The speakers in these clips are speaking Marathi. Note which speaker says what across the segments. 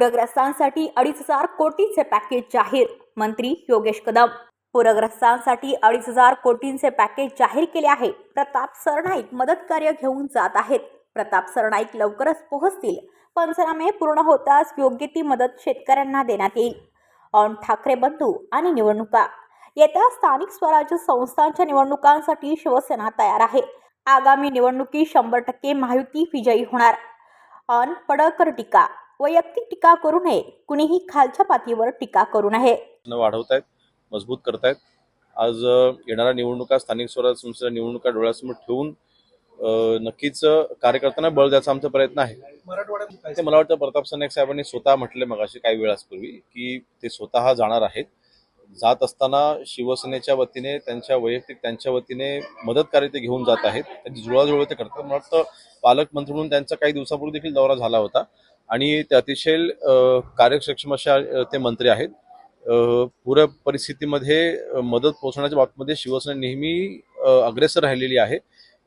Speaker 1: पूरग्रस्तांसाठी अडीच हजार कोटींचे पॅकेज जाहीर मंत्री योगेश कदम. पूरग्रस्तांसाठी अडीच हजार कोटींचे पॅकेज जाहीर केले आहे. प्रताप सरनाईक मदत कार्य घेऊन जात आहेत. प्रताप सरनाईक लवकरच पोहोचतील. पंचनामे पूर्ण होताच योग्य ती मदत शेतकऱ्यांना देण्यात येईल. ऑन ठाकरे बंधू आणि निवडणुका. येत्या स्थानिक स्वराज्य संस्थांच्या निवडणुकांसाठी शिवसेना तयार आहे. आगामी निवडणुकीत शंभर टक्के महायुती विजयी होणार. ऑन पडळकर टीका. वैयक्तिक टीका करू नये. कुणीही खालच्या पातळीवर टीका करू नये.
Speaker 2: न वाढवतायत मजबूत करतायत. आज येणाऱ्या निवडणुका स्थानिक स्वराज्य संस्थेच्या निवडणुका डोळ्यासमोर ठेवून नक्कीच कार्यकर्त्यांना बळ द्यायचा आमचा प्रयत्न आहे. ते मला वाटतं प्रताप सनेक साहेबांनी स्वतः म्हटले मगाशी काही वेळापूर्वी की ते स्वतः जाणार आहेत. जात असताना शिवसेनेच्या वतीने त्यांच्या वैयक्तिक त्यांच्या वतीने मदत कार्य ते घेऊन जात आहेत. त्यांची जुळवाजुळव ते करतात. मला वाटतं पालकमंत्री म्हणून त्यांचा काही दिवसापूर्वी देखील दौरा झाला होता. आणि ते अतिशय कार्यसक्षम अशा ते मंत्री आहेत. पूर परिस्थितीमध्ये मदत पोहोचण्याच्या बाबतीमध्ये शिवसेना नेहमी अग्रेसर राहिलेली आहे.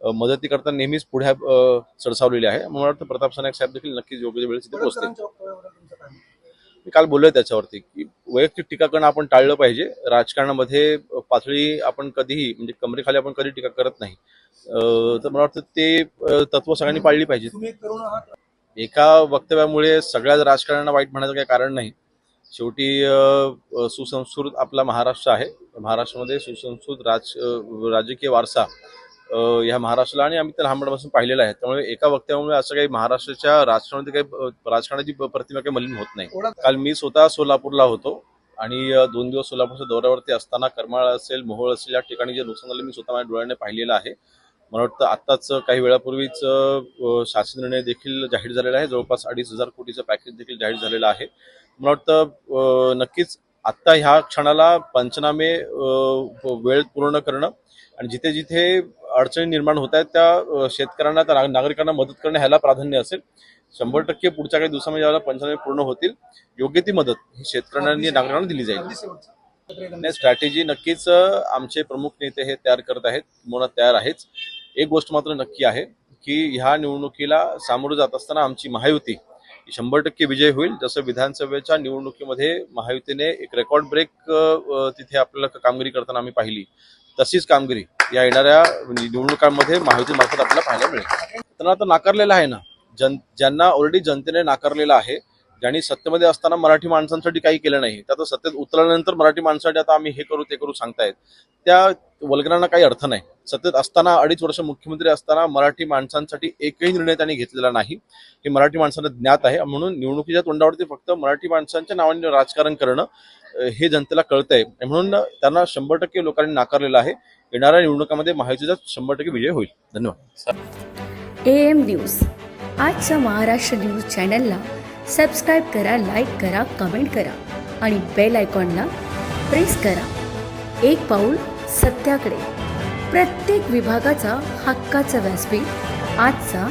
Speaker 2: मदती करता नेहमीच पुढे अ, सरसावलेली आहे. मला वाटतं प्रताप सरनाईक साहेब देखील नक्कीच योग्य वेळेस तिथे पोहोचते मी काल बोललोय त्याच्यावरती की वैयक्तिक टीका करणं आपण टाळलं पाहिजे. राजकारणामध्ये पातळी आपण कधीही म्हणजे कमरेखाली आपण कधी टीका करत नाही. तर मला वाटतं ते तत्व सगळ्यांनी पाळली पाहिजे
Speaker 3: एक
Speaker 2: वक्तव्यामुळे सगळ्याच राजकारण्यांना वाईट म्हणायचं काही कारण नाही. शेवटी सुसंस्कृत आपला महाराष्ट्र आहे. महाराष्ट्रामध्ये सुसंस्कृत राज राजकीय वारसा ह्या महाराष्ट्राला आणि आम्ही त्या लहानपणापासून पाहिलेला आहे. त्यामुळे एका वक्तव्यामुळे असं काही महाराष्ट्राच्या राजकारणामध्ये काही राजकारणाची प्रतिमा काही मलिन होत नाही. काल मी स्वतः सोलापूरला होतो आणि दोन दिवस सोलापूरच्या दौऱ्यावरती असताना करमाळ असेल मोहोळ असेल या ठिकाणी जे नुकसान झालं मी स्वतः माझ्या डोळ्याने पाहिलेलं आहे. मला वाटतं आत्ताच काही वेळापूर्वीच शासन निर्णय देखील जाहीर झालेला आहे. जवळपास अडीच हजार कोटीचं पॅकेज देखील जाहीर झालेलं आहे. मला वाटतं नक्कीच आत्ता ह्या क्षणाला पंचनामे वेळ पूर्ण करणं आणि जिथे जिथे अडचणी निर्माण होत आहेत त्या शेतकऱ्यांना त्या नागरिकांना मदत करणं ह्याला प्राधान्य असेल. शंभर टक्के पुढच्या काही दिवसामध्ये ज्यावेळेला पंचनामे पूर्ण होतील. योग्य ती मदत ही शेतकऱ्यांनी नागरिकांना दिली जाईल. नाही स्ट्रॅटेजी नक्कीच आमचे प्रमुख नेते हे तयार करत आहेत. मुळात तयार आहेच. एक गोष्ट मात्र नक्की आहे की ह्या निवडणुकीला सामोरं जात असताना आमची महायुती शंभर टक्के विजय होईल. जसं विधानसभेच्या निवडणुकीमध्ये महायुतीने एक रेकॉर्ड ब्रेक तिथे आपल्याला कामगिरी करताना आम्ही पाहिली. तशीच कामगिरी या येणाऱ्या निवडणुकांमध्ये महायुती मार्फत आपल्याला पाहायला मिळेल. त्यांना आता नाकारलेलं आहे ना जन ज्यांना ऑलरेडी जनतेने नाकारलेलं आहे ज्यांनी सत्तेमध्ये असताना मराठी माणसांसाठी काही केलं नाही त्या सत्तेत उतरल्यानंतर मराठी माणसासाठी आता आम्ही हे करू ते करू सांगतायत. त्या वल्गनांना काही अर्थ नाही. सत्तेत असताना अडीच वर्ष मुख्यमंत्री असताना मराठी माणसांसाठी एकही निर्णय त्यांनी घेतलेला नाही. हे मराठी माणसांना ज्ञात आहे. म्हणून निवडणुकीच्या तोंडावरती फक्त मराठी माणसांच्या नावाने राजकारण करणं हे जनतेला कळतंय. म्हणून त्यांना शंभर टक्के लोकांनी नाकारलेलं आहे. येणाऱ्या निवडणुकामध्ये महायुतीचा शंभर टक्के विजय होईल. धन्यवाद.
Speaker 4: A M news. आजच्या महाराष्ट्र न्यूज चॅनलला सबस्क्राईब करा लाईक करा कमेंट करा आणि बेल आयकॉनला प्रेस करा. एक पाऊल सत्याकडे. प्रत्येक विभागाचा हक्काचा व्यासपीठ आजचा